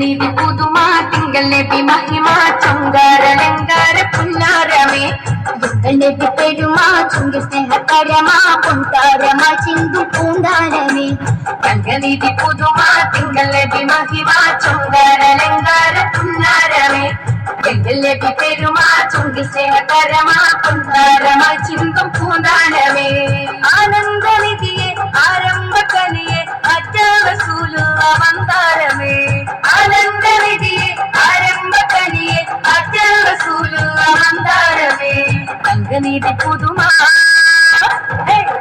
നീതി പുതുമാ തിങ്കൾ നബി മഹിമ ചുങ്കാരലങ്കാര പുന്നാരമേ. നബി പെരുമാ ചുങ്കി സ്നേഹകരമാ പൊൻതാരമാ ചിന്തു പൂന്താരമേ തങ്കനിധി പുതുമാ തിങ്കൾ നബി മഹിമ ചുങ്കാരലങ്കാര പുന്നാരമേ. തിങ്കൾ നബി പെരുമാ ചുങ്കി സ്നേഹകരമ തങ്കനീതി പുതുമ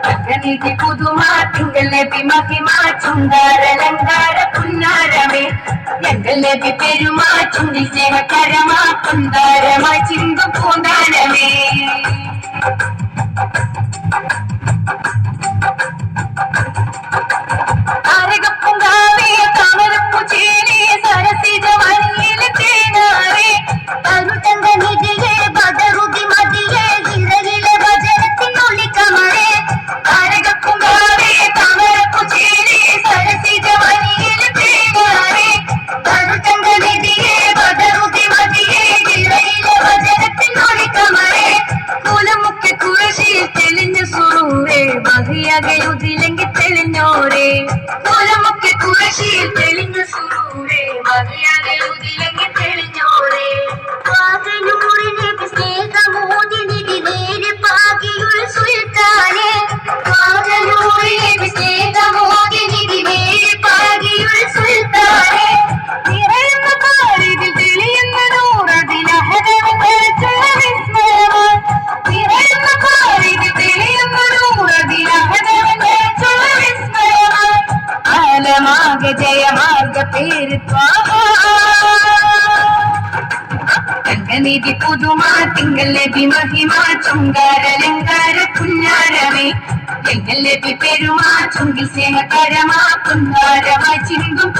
തങ്കനീതി പുതുമ തിങ്കൾ നബി മഹിമ ചുങ്കാരലങ്കാര പുന്നാരമേ ഞങ്ങൾ നബി പെരുമാ ചുണ്ടി സ്നേഹകരമാ കുന്താരമാ ചിന്തു പൂന്താരമേ സരസിജ വനിയിലെ തേനാരേ തരുതങ്ക നിധിയെ മഹിയകയുതിലെങ്കിൽ തെളിഞ്ഞോരേ. കുലമുക്കെ കുറശിയിൽ ആലമാകെ ജയമാർഗ തങ്കനിധി പുതുമ തിങ്കൾ മഹിമാ മഹിമ ചുങ്കാരലങ്കാര പുന്നാരമേ എങ്കൽ ലഭി പെരുമാ ചുങ്കിൽ സ്നേഹകരമാ പുന്നാരമായി ചിന്തും